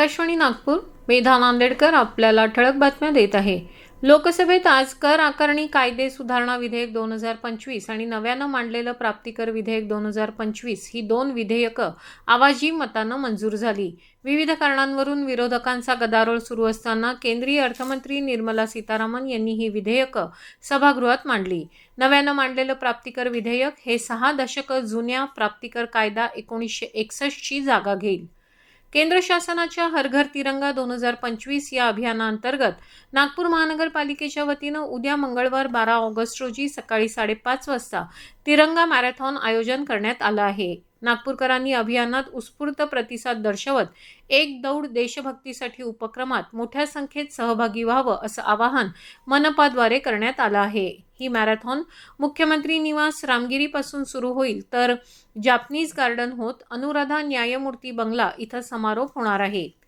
आकाशवाणी नागपूर मेधा नांदेडकर आपल्याला ठळक बातम्या देत आहे. लोकसभेत आज कर आकारणी कायदे सुधारणा विधेयक दोन हजार पंचवीस आणि नव्यानं मांडलेलं प्राप्तिकर विधेयक दोन हजार पंचवीस ही दोन विधेयकं आवाजी मतानं मंजूर झाली. विविध कारणांवरून विरोधकांचा गदारोळ सुरू असताना केंद्रीय अर्थमंत्री निर्मला सीतारामन यांनी ही विधेयकं सभागृहात मांडली. नव्यानं मांडलेलं प्राप्तिकर विधेयक हे सहा दशकं जुन्या प्राप्तिकर कायदा एकोणीसशे एकसष्टची जागा घेईल. केंद्र शासनाच्या हर घर तिरंगा दोन हजार पंचवीस या अभियानाअंतर्गत नागपूर महानगरपालिकेच्या वतीनं उद्या मंगळवार बारा ऑगस्ट रोजी सकाळी साडेपाच वाजता तिरंगा मॅरेथॉन आयोजन करण्यात आलं आहे. नागपूरकरांनी अभियानात उत्स्फूर्त प्रतिसाद दर्शवत एक दौड देशभक्तीसाठी उपक्रमात मोठ्या संख्येत सहभागी व्हावं असं आवाहन मनपाद्वारे करण्यात आलं आहे. ही मॅरेथॉन मुख्यमंत्री निवास रामगिरीपासून सुरू होईल. तर जापनीज गार्डन होत अनुराधा न्यायमूर्ती बंगला इथं समारोप होणार आहे.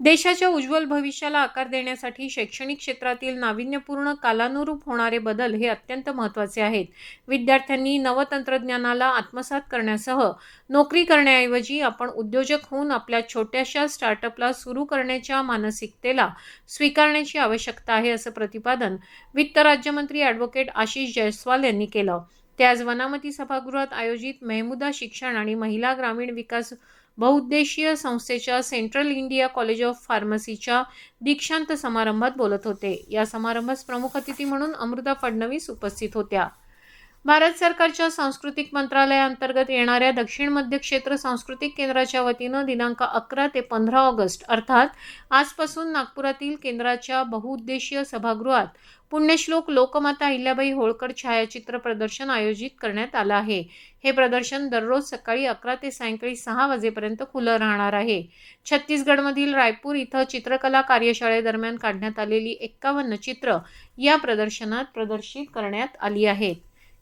देशाच्या उज्ज्वल भविष्याला आकार देण्यासाठी शैक्षणिक क्षेत्रातील नाविन्यपूर्ण कालानुरूप होणारे बदल हे अत्यंत महत्त्वाचे आहेत. विद्यार्थ्यांनी नवतंत्रज्ञानाला आत्मसात करण्यासह नोकरी करण्याऐवजी आपण उद्योजक होऊन आपल्या छोट्याशा स्टार्टअपला सुरू करण्याच्या मानसिकतेला स्वीकारण्याची आवश्यकता आहे असं प्रतिपादन वित्त राज्यमंत्री ॲडव्होकेट आशिष जयस्वाल यांनी केलं. ते आज वनामती सभागृहात आयोजित मेहमुदा शिक्षण आणि महिला ग्रामीण विकास बहुउद्देशीय संस्थेच्या सेंट्रल इंडिया कॉलेज ऑफ फार्मसीच्या दीक्षांत समारंभात बोलत होते. या समारंभास प्रमुख अतिथी म्हणून अमृता फडणवीस उपस्थित होत्या. भारत सरकारच्या सांस्कृतिक मंत्रालयाअंतर्गत येणाऱ्या दक्षिण मध्य क्षेत्र सांस्कृतिक केंद्राच्या वतीनं दिनांक अकरा ते पंधरा ऑगस्ट अर्थात आजपासून नागपुरातील केंद्राच्या बहुउद्देशीय सभागृहात पुण्यश्लोक लोकमाता अहिल्याबाई होळकर छायाचित्र प्रदर्शन आयोजित करण्यात आलं आहे. हे प्रदर्शन दररोज सकाळी अकरा ते सायंकाळी सहा वाजेपर्यंत खुलं राहणार आहे. छत्तीसगडमधील रायपूर इथं चित्रकला कार्यशाळेदरम्यान काढण्यात आलेली एक्कावन्न चित्र या प्रदर्शनात प्रदर्शित करण्यात आली आहेत.